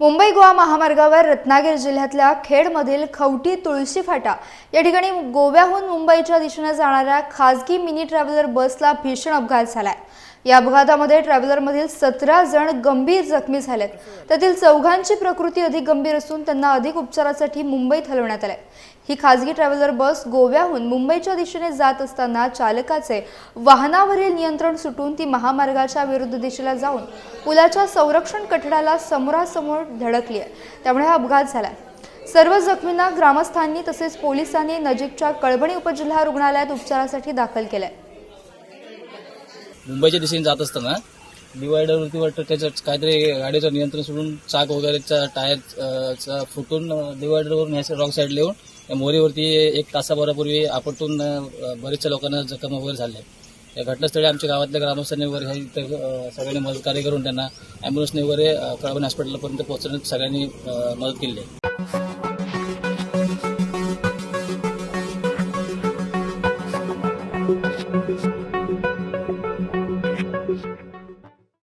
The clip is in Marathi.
मुंबई गोवा महामार्गावर रत्नागिरी जिल्ह्यातल्या खेडमधील खवटी तुळशी फाटा या ठिकाणी गोव्याहून मुंबईच्या दिशेने जाणाऱ्या खासगी मिनी ट्रॅव्हलर बसला भीषण अपघात झालाय. या अपघातामध्ये ट्रॅव्हलरमधील सतरा जण गंभीर जखमी झालेत. त्यातील चौघांची प्रकृती अधिक गंभीर असून त्यांना अधिक उपचारासाठी मुंबईत हलवण्यात आले ही खासगी ट्रॅव्हलर बस गोव्याहून मुंबईच्या दिशेने जात असताना चालकाचे वाहनावरील नियंत्रण सुटून ती महामार्गाच्या विरुद्ध दिशेला जाऊन पुलाच्या संरक्षण कठड्याला समोरासमोर धडकली आहे. त्यामुळे हा अपघात झाला सर्व जखमींना ग्रामस्थांनी तसेच पोलिसांनी नजीकच्या कळबणी उपजिल्हा रुग्णालयात उपचारासाठी दाखल केलं आहे मुंबईच्या दिशेने जात असताना डिवायडरवरती वाटतं त्याचं काहीतरी गाडीचं नियंत्रण सोडून चाक वगैरेचा टायरचा फुटून डिवायडरवरून ह्या रॉंग साईडला येऊन या मोरीवरती एक तासाभरापूर्वी आपटून बरेचशा लोकांना जखम वगैरे झाले. या घटनास्थळी आमच्या गावातल्या ग्रामस्थांनी वगैरे हे इथं, सगळ्यांनी मदत कार्य करून त्यांना ॲम्ब्युलन्सने वगैरे कळवण हॉस्पिटलपर्यंत पोहोचण्यात सगळ्यांनी मदत केली आहे.